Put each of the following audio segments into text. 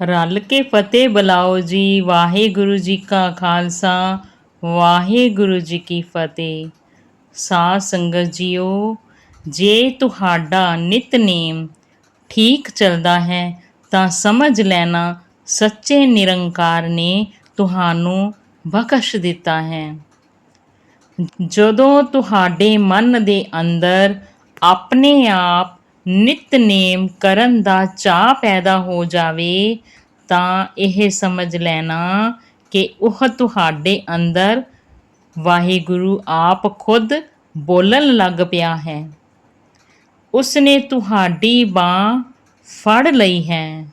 ਰਲ ਕੇ ਫਤਿਹ ਬੁਲਾਓ ਜੀ। ਵਾਹਿਗੁਰੂ ਜੀ ਕਾ ਖਾਲਸਾ, ਵਾਹਿਗੁਰੂ ਜੀ ਕੀ ਫਤਿਹ। ਸਾਧ ਸੰਗਤ ਜੀਓ, ਜੇ ਤੁਹਾਡਾ ਨਿਤਨੇਮ ਠੀਕ ਚੱਲਦਾ ਹੈ, ਤਾਂ ਸਮਝ ਲੈਣਾ ਸੱਚੇ ਨਿਰੰਕਾਰ ਨੇ ਤੁਹਾਨੂੰ ਬਖਸ਼ ਦਿੱਤਾ ਹੈ। ਜਦੋਂ ਤੁਹਾਡੇ ਮਨ ਦੇ ਅੰਦਰ ਆਪਣੇ ਆਪ ਨਿਤਨੇਮ ਕਰਨ ਦਾ ਚਾਹ ਪੈਦਾ ਹੋ ਜਾਵੇ, ਤਾਂ ਇਹ ਸਮਝ ਲੈਣਾ ਕਿ ਉਹ ਤੁਹਾਡੇ ਅੰਦਰ ਵਾਹਿਗੁਰੂ ਆਪ ਖੁਦ ਬੋਲਣ ਲੱਗ ਪਿਆ ਹੈ। ਉਸਨੇ ਤੁਹਾਡੀ ਬਾਹ ਫੜ ਲਈ ਹੈ।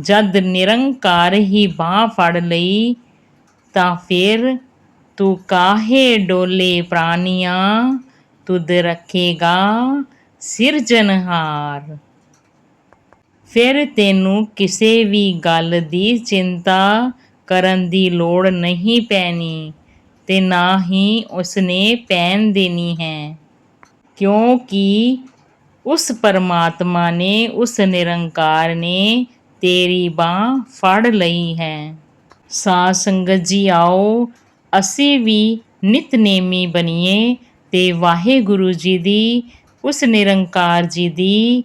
ਜਦ ਨਿਰੰਕਾਰ ਹੀ ਬਾਹ ਫੜ ਲਈ, ਤਾਂ ਫਿਰ ਤੂੰ ਕਾਹੇ ਡੋਲੇ ਪ੍ਰਾਨੀਆਂ ਤੁਧ ਰੱਖੇਗਾ ਸਿਰਜਨਹਾਰ ਫਿਰ ਤੈਨੂੰ ਕਿਸੇ ਵੀ ਗੱਲ ਦੀ ਚਿੰਤਾ ਕਰਨ ਦੀ ਲੋੜ ਨਹੀਂ ਪੈਣੀ ਤੇ ਨਾ ਹੀ ਉਸਨੇ ਪੈਣ ਦੇਣੀ ਹੈ। ਕਿਉਂਕਿ ਉਸ ਪਰਮਾਤਮਾ ਨੇ, ਉਸ ਨਿਰੰਕਾਰ ਨੇ ਤੇਰੀ ਬਾਹ ਫੜ ਲਈ ਹੈ। ਸਾਧ ਸੰਗਤ ਜੀ ਆਓ, ਅਸੀਂ ਵੀ ਨਿਤਨੇਮੀ ਬਣੀਏ ਤੇ ਵਾਹਿਗੁਰੂ ਜੀ ਦੀ ਉਸ ਨਿਰੰਕਾਰ ਜੀ ਦੀ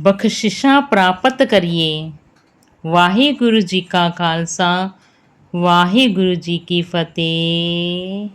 ਬਖਸ਼ਿਸ਼ਾਂ ਪ੍ਰਾਪਤ ਕਰੀਏ। ਵਾਹਿਗੁਰੂ ਜੀ ਕਾ ਖਾਲਸਾ, ਵਾਹਿਗੁਰੂ ਜੀ ਕੀ ਫਤਿਹ।